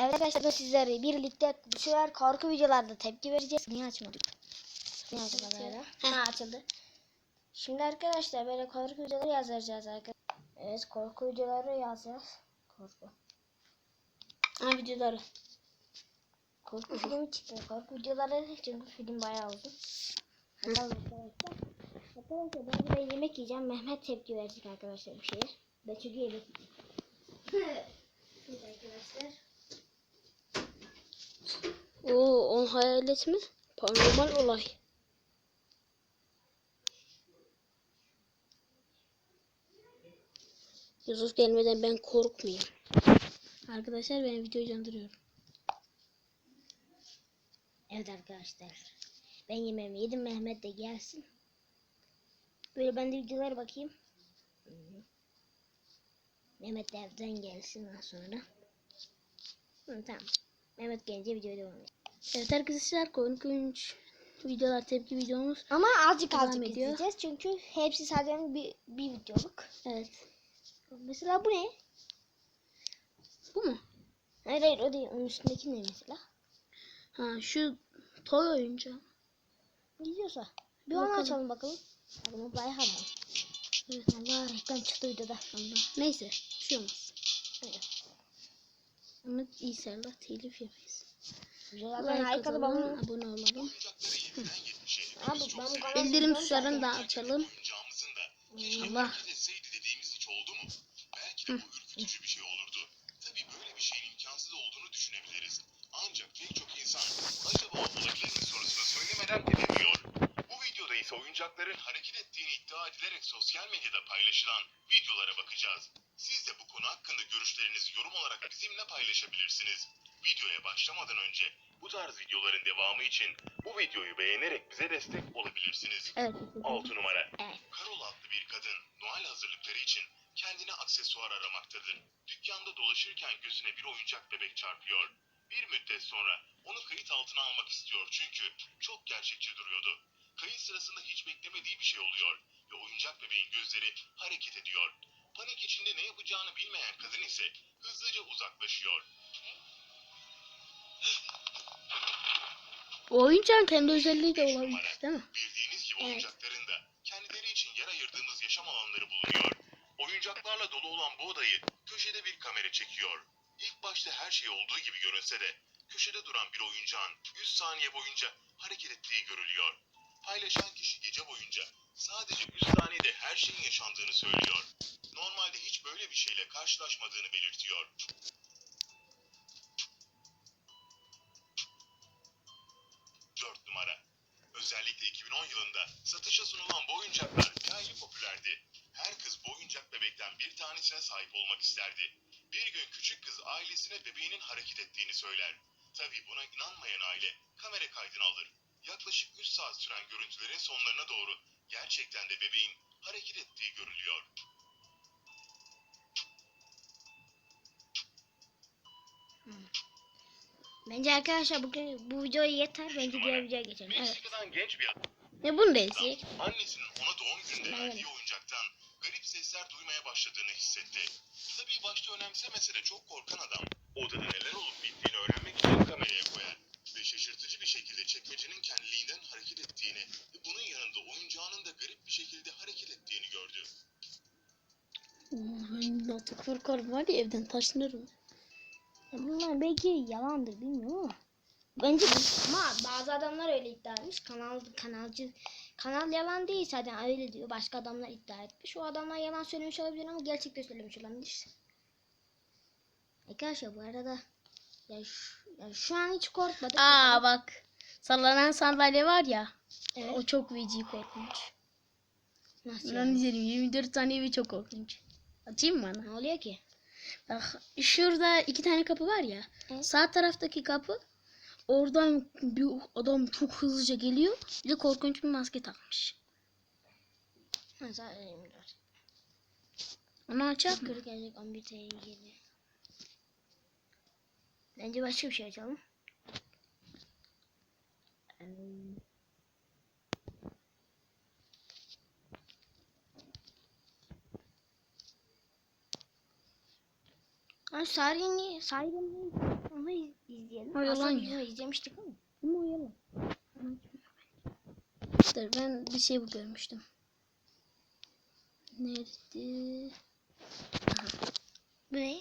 Evet arkadaşlar sizlere birlikte bu sefer korku videolarda tepki vereceğiz. Niye açmadık? Niye açmadık hala? Ha açıldı. Şimdi arkadaşlar böyle korku videoları yazacağız arkadaşlar. Evet korku videoları yazacağız. Korku. Ha videoları. Korku filmi çıktı. Korku videoları çünkü film bayağı uzun. Bakalım arkadaşlar. Arkadaşlar ben bir yemek yiyeceğim. Mehmet tepki verecek arkadaşlar bu şeye. Ben çünkü yemek yiyeceğim. Şimdi arkadaşlar. Oo, on hayalet mi? Paranormal olay. Yusuf gelmeden ben korkmayayım. Arkadaşlar ben videoyu candırıyorum. Evet arkadaşlar. Ben yemeğimi yedim. Mehmet de gelsin. Böyle ben de videolara bakayım. Mehmet de evden gelsin daha sonra. Hı, tamam. Mehmet gelince videoya devam edelim. Evet arkadaşlar korkunç videolar tepki videomuz. Ama azıcık azıcık ediyor. izleyeceğiz. Çünkü hepsi sadece bir, bir videoluk. Evet. Mesela bu ne? Bu mu? Hayır hayır o değil. Onun üstündeki ne mesela? Ha şu toy oyuncağı. Gidiyorsa. Bir onu Bakalım. açalım bakalım. Adamı bayağı havalı. Evet. Allah reklam çıktı videoda. Allah. Neyse. Bir şey olmaz. Evet. Ama inşallah telif yemeyiz. Like atalım, abone olalım. Abi ben Bildirim tuşlarını da açalım. Allah. ürkütücü bir şey olurdu. Tabii böyle bir şeyin imkansız olduğunu düşünebiliriz. Ancak pek çok insan acaba olabilir mi sorusunu söylemeden edemiyor. Bu videoda ise oyuncakların hareket ettiğini iddia edilerek sosyal medyada paylaşılan videolara bakacağız. De bu konu hakkında görüşlerinizi yorum olarak bizimle paylaşabilirsiniz. Videoya başlamadan önce bu tarz videoların devamı için bu videoyu beğenerek bize destek olabilirsiniz. Evet. 6 numara. Evet. Karol adlı bir kadın Noel hazırlıkları için kendine aksesuar aramaktadır. Dükkanda dolaşırken gözüne bir oyuncak bebek çarpıyor. Bir müddet sonra onu kayıt altına almak istiyor çünkü çok gerçekçi duruyordu. Kayıt sırasında hiç beklemediği bir şey oluyor ve oyuncak bebeğin gözleri hareket ediyor. Panik içinde ne yapacağını bilmeyen kadın ise hızlıca uzaklaşıyor. O oyuncağın kendi özelliği de olabilir değil mi? Bildiğiniz gibi oyuncakların da kendileri için yer ayırdığımız yaşam alanları bulunuyor. Oyuncaklarla dolu olan bu odayı köşede bir kamera çekiyor. İlk başta her şey olduğu gibi görünse de köşede duran bir oyuncağın 100 saniye boyunca hareket ettiği görülüyor. Paylaşan kişi gece boyunca sadece 100 saniyede her şeyin yaşandığını söylüyor. Normalde hiç böyle bir şeyle karşılaşmadığını belirtiyor. Dört numara. Özellikle 2010 yılında satışa sunulan bu oyuncaklar hayli popülerdi. Her kız bu oyuncak bebekten bir tanesine sahip olmak isterdi. Bir gün küçük kız ailesine bebeğinin hareket ettiğini söyler. Tabii buna inanmayan aile kamera kaydını alır. Yaklaşık 3 saat süren görüntülerin sonlarına doğru gerçekten de bebeğin hareket ettiği görülüyor. Bence arkadaşlar bugün bu videoya yeter. Bence diğer videoya geçelim. Evet. Meksika'dan genç bir Ne bunu da izleyek. Annesinin ona doğum gününde Evet. verdiği oyuncaktan garip sesler duymaya başladığını hissetti. Tabii başta önemsemese de çok korkan adam odada neler olup bittiğini öğrenmek için kameraya koyar. Ve şaşırtıcı bir şekilde çekmecenin kendiliğinden hareket ettiğini ve bunun yanında oyuncağının da garip bir şekilde hareket ettiğini gördü. Oo, ben artık korkarım var ya evden taşınırım. Ya Bunlar belki yalandır bilmiyorum ama. Bence ama bazı adamlar öyle iddia etmiş. Kanal kanalcı kanal yalan değil zaten öyle diyor. Başka adamlar iddia etmiş. O adamlar yalan söylemiş olabilir ama gerçekten söylemiş olabilir. Arkadaşlar bu arada ya şu, ya şu an hiç korkmadık. Aa bak. Sallanan sandalye var ya. Evet. O çok feci korkunç. Nasıl Ben yani? izledim 24 saniye ve çok korkunç. Atayım mı Ne bana? oluyor ki? Bak şurada iki tane kapı var ya. Evet. Sağ taraftaki kapı oradan bir adam çok hızlıca geliyor. Bir de korkunç bir maske takmış. 24. Onu açar mı? 40 gelecek 11 TL geliyor. Bence başka bir şey açalım. Hmm. Aç Sarin'i Sarin'i onu iz- izleyelim. O yalan Aslında ya. izlemiştik ama. Ama o yalan. Dur ben bir şey görmüştüm. Nerede? Bu ne?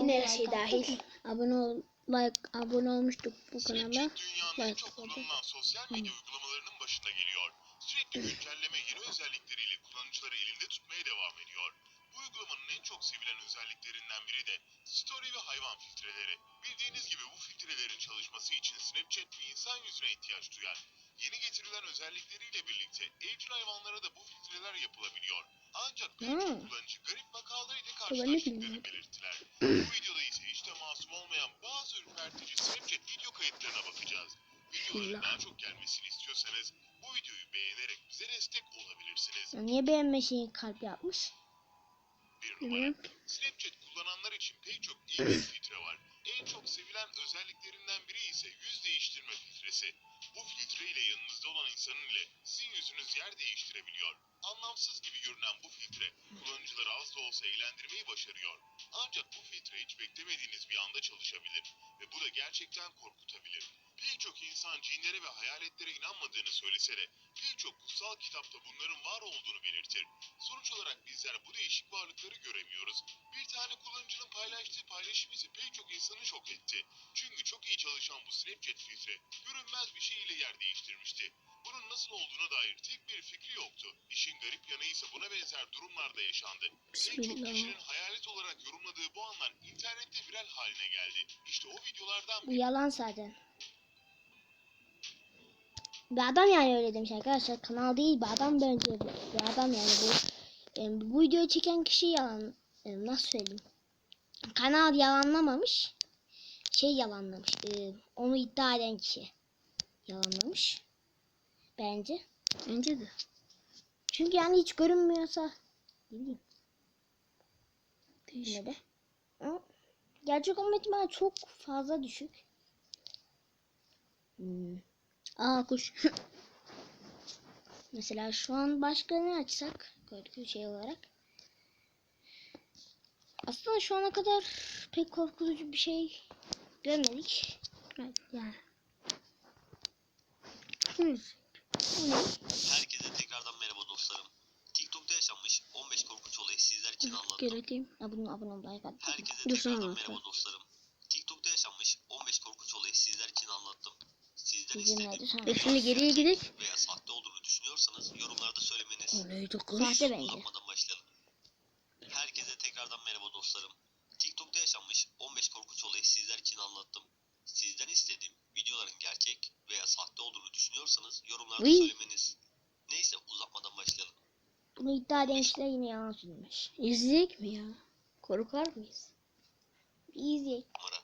Yine her şey dahil. Abone ol, like, abone olmuştuk bu kanala. Like kullanılan sosyal medya uygulamalarının başında geliyor. Sürekli güncelleme yeni özellikleriyle kullanıcıları elinde tutmaya devam ediyor. Uygulamanın en çok sevilen özelliklerinden biri de story ve hayvan filtreleri. Bildiğiniz gibi bu filtrelerin çalışması için Snapchat bir insan yüzüne ihtiyaç duyar. Yeni getirilen özellikleriyle birlikte evcil hayvanlara da bu filtreler yapılabiliyor. Ancak pek çok Hmm. kullanıcı garip vakalarıyla ne karşılaştıklarını belirttiler. Bu videoda ise hiç de masum olmayan bazı ürpertici Snapchat video kayıtlarına bakacağız. Videoların daha çok gelmesini istiyorsanız bu videoyu beğenerek bize destek olabilirsiniz. Niye beğenmesin kalp yapmış? Bilmiyorum. Snapchat kullananlar için pek çok iyi bir filtre var. En çok sevilen özelliklerinden biri ise yüz değiştirme filtresi. Bu filtre ile yanınızda olan insanın ile sizin yüzünüz yer değiştirebiliyor. Anlamsız gibi görünen bu filtre kullanıcıları az da olsa eğlendirmeyi başarıyor. Ancak bu filtre hiç beklemediğiniz bir anda çalışabilir ve bu da gerçekten korkutabilir. Pek çok insan cinlere ve hayaletlere inanmadığını söylese de pek çok kutsal kitapta bunların var olduğunu belirtir. Sonuç olarak bizler bu değişik varlıkları göremiyoruz. Bir tane kullanıcının paylaştığı paylaşım ise pek çok insanı şok etti. Çünkü çok iyi çalışan bu Snapchat filtre görünmez bir şey ile yer değiştirmişti. Bunun nasıl olduğuna dair tek bir fikri yoktu. İşin garip yanı ise buna benzer durumlarda yaşandı. Pek çok kişinin hayalet olarak yorumladığı bu anlar internette viral haline geldi. İşte o videolardan Bu yalan zaten. Bir adam yani öyle demiş arkadaşlar. Kanal değil bir adam bence. Bir adam yani bu. e, bu videoyu çeken kişi yalan. e, nasıl söyleyeyim? Kanal yalanlamamış. Şey yalanlamış. e, onu iddia eden kişi. Yalanlamış. Bence. Bence de. Çünkü yani hiç görünmüyorsa. Ne bileyim. Yine de. Gerçek olma ihtimali çok fazla düşük. Hmm. Aa kuş. Mesela şu an başka ne açsak korku şey olarak. Aslında şu ana kadar pek korkutucu bir şey görmedik. evet, yani. Herkese tekrardan merhaba dostlarım. TikTok'ta yaşanmış 15 korkunç olayı sizler için anlattım. Gerekeyim. Abone abone ol like at. Herkese tekrardan merhaba dostlarım. TikTok'ta yaşanmış 15 korkunç olayı sizler için anlattım. Sizden Bizim istediğim nerede sana? E şimdi geriye gidelim. veya sahte olduğunu düşünüyorsanız yorumlarda söylemeniz. O neydi kız? Sahte bence. Başlayalım. Herkese tekrardan merhaba dostlarım. TikTok'ta yaşanmış 15 korkunç olayı sizler için anlattım. Sizden istediğim videoların gerçek veya sahte olduğunu düşünüyorsanız yorumlarda Uy. söylemeniz. Neyse uzatmadan başlayalım. Bunu iddia eden kişiler yine yalan söylemiş. İzleyecek mi ya? Korkar mıyız? Bir izleyelim. numara.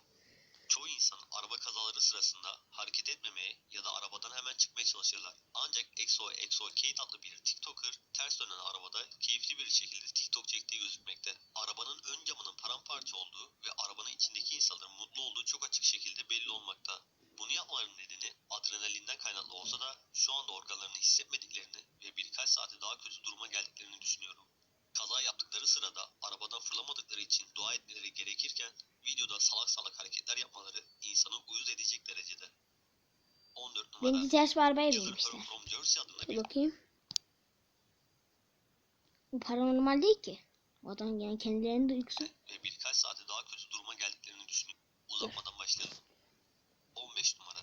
Çoğu insan araba kazaları sırasında hareket etmemeye ya da arabadan hemen çıkmaya çalışırlar. Ancak EXO EXO Kate adlı bir TikToker ters dönen arabada keyifli bir şekilde TikTok çektiği gözükmekte. Arabanın ön camının paramparça olduğu ve arabanın içindeki insanların mutlu olduğu çok açık şekilde belli olmakta. Bunu yapmaların nedeni adrenalinden kaynaklı olsa da şu anda organlarını hissetmediklerini ve birkaç saate daha kötü duruma geldiklerini düşünüyorum. Kaza yaptıkları sırada arabadan fırlamadıkları için dua etmeleri gerekirken videoda salak salak hareketler yapmaları insanı uyuz edecek derecede. 14 numara. Beni ters bir arabaya binmişler. Bir bakayım. Bu paranormal değil ki. Adam yani kendilerinin duygusu. ve birkaç saate daha kötü duruma geldiklerini düşünüyorum. Uzatmadan başlayalım. 15 numara.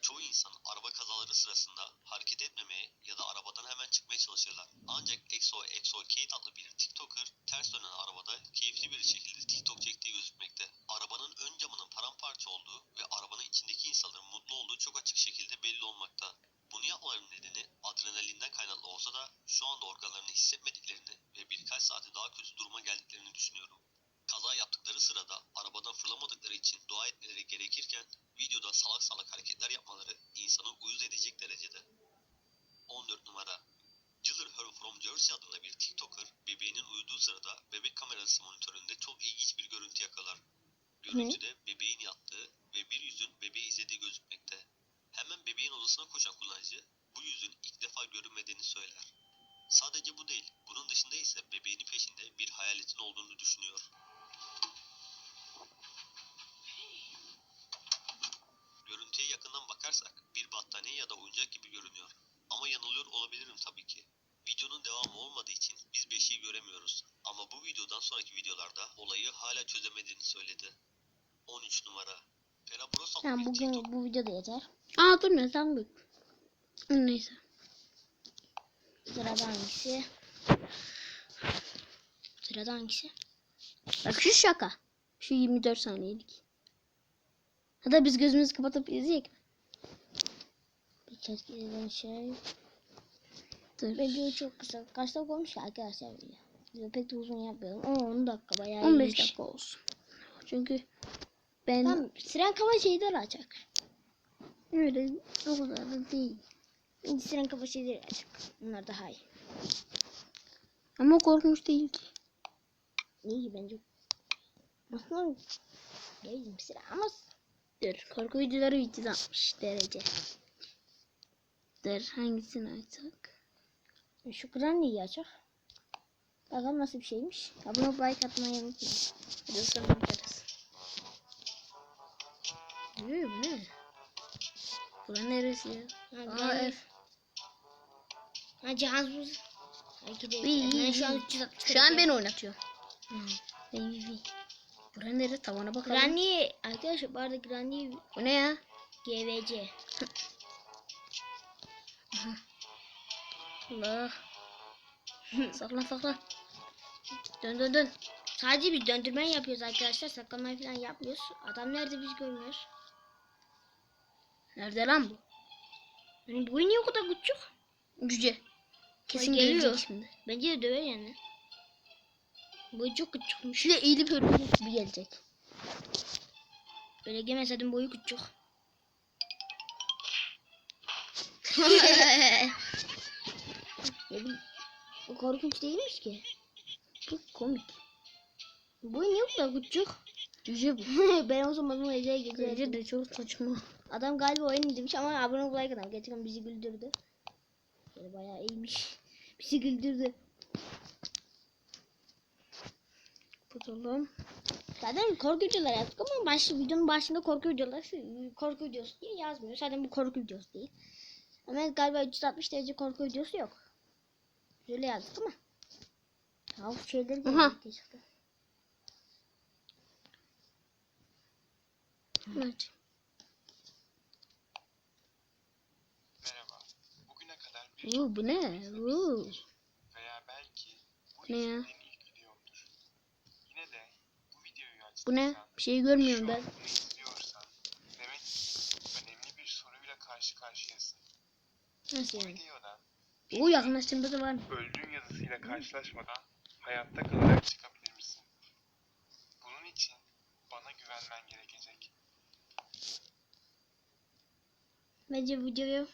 Çoğu insan araba kazaları sırasında hareket etmemeye ya da arabadan hemen çıkmaya çalışırlar. Ancak EXO EXO Kate adlı bir TikToker ters dönen arabada keyifli bir şekilde TikTok çektiği gözükmekte. Arabanın ön camının paramparça olduğu ve arabanın içindeki insanların mutlu olduğu çok açık şekilde belli olmakta. Bunu yapmaların nedeni adrenalinden kaynaklı olsa da şu anda organlarını hissetmediklerini ve birkaç saate daha kötü duruma geldiklerini düşünüyorum. Kaza yaptıkları sırada arabadan fırlamadıkları için dua etmeleri gerekirken videoda salak salak hareketler yapmaları insanı uyuz edecek derecede. 14 numara. Jiller Her from Jersey adında bir TikToker bebeğinin uyuduğu sırada bebek kamerası monitöründe çok ilginç bir görüntü yakalar. Görüntüde bebeğin yattığı ve bir yüzün bebeği izlediği gözükmekte. Hemen bebeğin odasına koşan kullanıcı bu yüzün ilk defa görünmediğini söyler. Sadece bu değil. Bunun dışında ise bebeğinin peşinde bir hayaletin olduğunu düşünüyor. Görüntüye yakından bakarsak bir battaniye ya da oyuncak gibi görünüyor. Ama yanılıyor olabilirim tabii ki. Videonun devamı olmadığı için biz beşiği göremiyoruz. Ama bu videodan sonraki videolarda olayı hala çözemediğini söyledi. 13 numara. Pera Bros adlı Tamam bugün TikTok bu video da yeter. Aa dur ne sen büyük. Neyse. Sırada hangisi? Sırada hangisi? Bak şu şaka. Şu 24 saniyelik. Hatta biz gözümüzü kapatıp izleyek kez gelen şey. Dur. Video çok kısa. Kaç dakika olmuş ki arkadaşlar video? Video pek de uzun yapmayalım. 10 dakika bayağı 15 iyiymiş. dakika olsun. Çünkü ben Tamam siren kafa şeyleri açacak. öyle o kadar da değil. Siren kafa şeyleri açacak. Bunlar daha iyi. Ama korkmuş değil ki. İyi bence. Aslında Geldim siren ama Dur. Korku videoları 360 derece. Dur hangisini açsak? şu Granny'yi açacak. Bakalım nasıl bir şeymiş. Abone olup like atmayı unutmayın. Hadi sonra bakarız. Ne bu ne? Bura neresi ya? Ha, Aa. F. Ha iyi, Ben şu an iyi. 360 Şu an ben oynatıyorum. Hı. İyi iyi. Bura nere? Tavana bakalım. Granny arkadaşlar bu arada Granny Bu ne ya? GVC. Allah. sakla sakla. Dön dön dön. Sadece biz döndürme yapıyoruz arkadaşlar. Saklamayı falan yapmıyoruz. Adam nerede biz görmüyoruz. Nerede lan bu? Benim boyu niye o kadar küçük? Cüce. Kesin Ay, geliyor. gelecek şimdi. Bence de döver yani. Boyu çok küçükmüş. Şöyle eğilip örümcek gibi gelecek. Böyle gelmeseydin boyu küçük. Ne bileyim. Bu korkunç değilmiş ki. bu komik. Boyu niye o kadar küçük? Cüce bu. ben o zaman bunu Ece'ye Cüce gezerdim. de çok saçma. Adam galiba oyun indirmiş ama abone ol like adam. Gerçekten bizi güldürdü. Böyle bayağı iyiymiş. Bizi güldürdü. Bakalım. Zaten korku videoları yaptık ama baş, videonun başında korku videoları korku videosu diye yazmıyor. Zaten bu korku videosu değil. Ama galiba 360 derece korku videosu yok. Böyle yazdık ama. Ya bu şeyleri görmek çıktı. Evet. Merhaba. Bugüne kadar bir bu ne? Uuu. veya belki bu Ne ya? izlediğin ilk videomdur. Yine de bu videoyu açtıysan, Bu ne? Bir şey görmüyorum ben. bunu izliyorsan demek ki önemli bir soruyla karşı karşıyasın. Nasıl yani? Bu yakınlaştığımda da var. öldüğün yazısıyla karşılaşmadan hayatta kalarak çıkabilir misin? Bunun için bana güvenmen gerekecek. Bence videoyu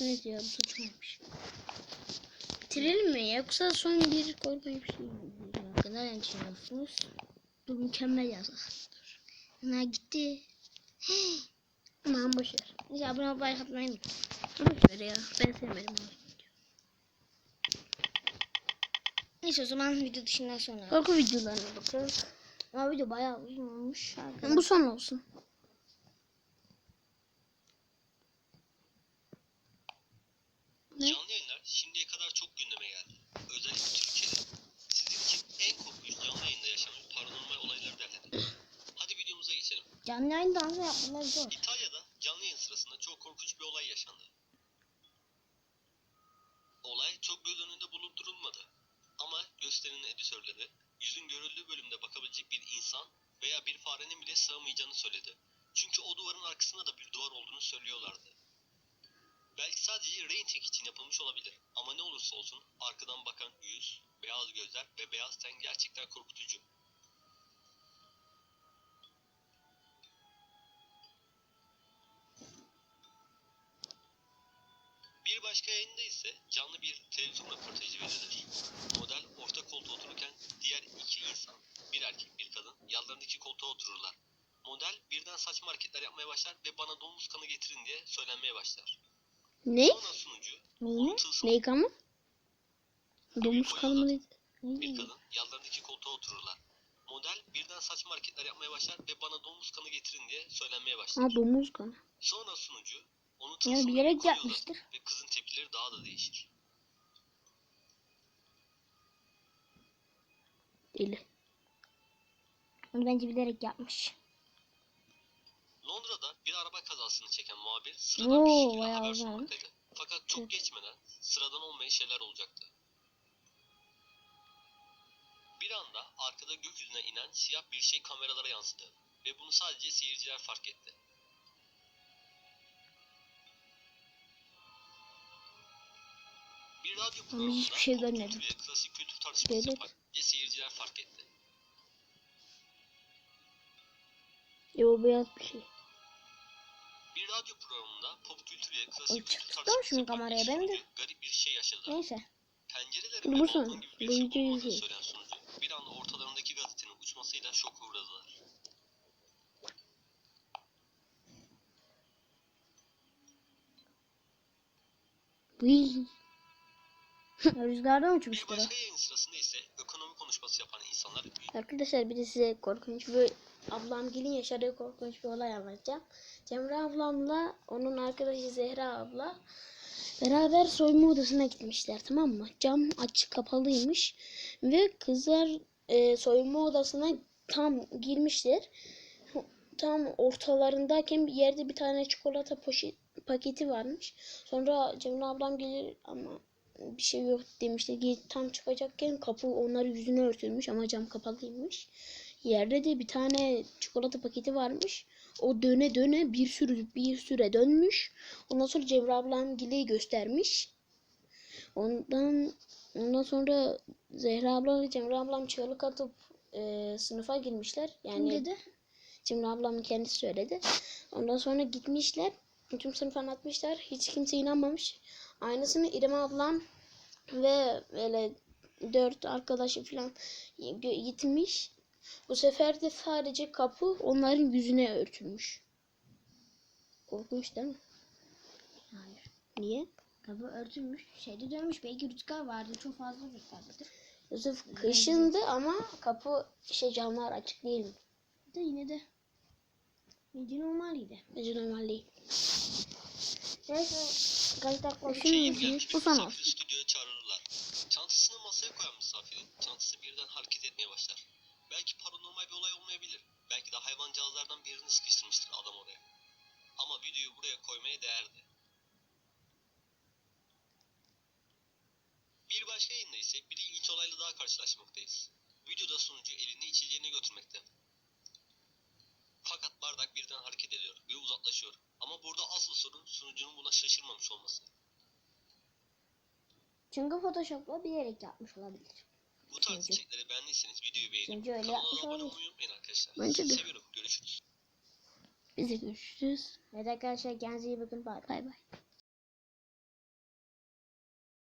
Evet ya bu saçmaymış. Bitirelim mi yoksa son bir korkunç bir şey ne düşünüyorsunuz? Bu mükemmel yazık. Bunlar gitti. Aman boşver. Neyse abone atmayı unutmayın. Boşver ya. Ben sevmedim onu. Neyse o zaman video dışından sonra. Korku videolarına bakarız. Ama video bayağı uzun olmuş. arkadaşlar. Bu son olsun. Canlı yayınlar şimdiye kadar çok gündeme geldi. Özellikle Türkiye'de. Sizin için en korkunç canlı yayında yaşanan paranormal olayları derledik. Hadi videomuza geçelim. Canlı yayın dansı yapmalar zor. İtalya'da canlı yayın sırasında çok korkunç bir olay yaşandı. Olay çok göz önünde bulundurulmadı. Ama gösterinin editörleri yüzün görüldüğü bölümde bakabilecek bir insan veya bir farenin bile sığamayacağını söyledi. Çünkü o duvarın arkasında da bir duvar olduğunu söylüyorlardı. Belki sadece rating için yapılmış olabilir ama ne olursa olsun arkadan bakan yüz, beyaz gözler ve beyaz ten gerçekten korkutucu. Bir başka yayında ise canlı bir televizyon röportajı verilir. Model orta koltuğa otururken diğer iki insan, bir erkek bir kadın yanlarındaki koltuğa otururlar. Model birden saçma hareketler yapmaya başlar ve bana domuz kanı getirin diye söylenmeye başlar. Ne? Sonra sunucu Ne? onun tılsımı Ne kanı? Domuz kanı mı dedi? bir kadın yanlarındaki koltuğa otururlar. Model birden saçma hareketler yapmaya başlar ve bana domuz kanı getirin diye söylenmeye başlar. Ha domuz kanı. Sonra sunucu onu Ya tılsımına bilerek yapmıştır. ve kızın tepkileri daha da değişir. Deli. Onu bence bilerek yapmış. Londra'da bir araba kazasını çeken muhabir sıradan bir Oo, şekilde bayağı haber sunmaktaydı. Fakat çok geçmeden sıradan olmayan şeyler olacaktı. Bir anda arkada gökyüzüne inen siyah bir şey kameralara yansıdı ve bunu sadece seyirciler fark etti. Bir radyo programında hiçbir şey görmedim. klasik kültür tartışması yapan ve seyirciler fark etti. E o beyaz bir şey. Bir radyo programında pop kültür ve O klasik kültür tartışması şimdi kameraya, ben de- garip bir şey yaşadı. Neyse. Pencerelerin ve balkon gibi bir bu şey izleyin. söyleyen sunucu bir anda ortalarındaki gazetenin uçmasıyla şoka uğradılar. Vıy. Rüzgardan Bir uçmuştur o. başka yayın sırasında ise ekonomi konuşması yapan insanlar Arkadaşlar bir de size korkunç bir ablam gelin yaşadığı korkunç bir olay anlatacağım. Cemre ablamla onun arkadaşı Zehra abla beraber soyunma odasına gitmişler tamam mı? Cam açık kapalıymış ve kızlar e, soyunma odasına tam girmişler. Tam ortalarındayken bir yerde bir tane çikolata poşet, paketi varmış. Sonra Cemre ablam gelir ama bir şey yok. Gel- Tam çıkacakken kapı onların yüzüne örtülmüş ama cam kapalıymış. Yerde de bir tane çikolata paketi varmış. O döne döne bir sürü bir süre dönmüş. Ondan sonra Cemre ablam Gile'yi göstermiş. Ondan ondan sonra Zehra abla ve Cemre ablam çığlık atıp e, sınıfa girmişler. Yani Kim dedi? Cemre ablamın kendisi söyledi. Ondan sonra gitmişler. Tüm sınıfa anlatmışlar. Hiç kimse inanmamış. Aynısını İrem ablam ve böyle dört arkadaşı falan gitmiş. Bu sefer de sadece kapı onların yüzüne örtülmüş. Korkunç değil mi? Hayır. Niye? Kapı örtülmüş. Şeyde dönmüş. Belki rüzgar vardı. Çok fazla rüzgar vardı. Yusuf kışındı ama kapı şey camlar açık değil mi? De yine de. Bence normaliydi. Bence normal değil. Neyse. Oldu? Şimdi bir Bu son stüdyoya çağırırlar. Çantasını masaya koyan misafirin çantası birden hareket etmeye başlar. Belki paranormal bir olay olmayabilir. Belki de hayvancağızlardan birini sıkıştırmıştır adam oraya. Ama videoyu buraya koymaya değerdi. Bir başka yayında ise bir ilginç olayla daha karşılaşmaktayız. Videoda sunucu elinde içeceğini götürmekte. Fakat bardak birden hareket ediyor ve uzaklaşıyor. Ama burada asıl sorun sunucunun buna şaşırmamış olması. Çünkü Photoshop'la bilerek yapmış olabilir. Bu tarz Çünkü- içerikleri beğendiyseniz videoyu beğenin. Çünkü öyle Kanala yapmış abone olabilir. olmayı unutmayın arkadaşlar. Bence Sizi de. seviyorum. Görüşürüz. Biz de görüşürüz. Evet arkadaşlar kendinize iyi bakın. Bye bye. Bay bay.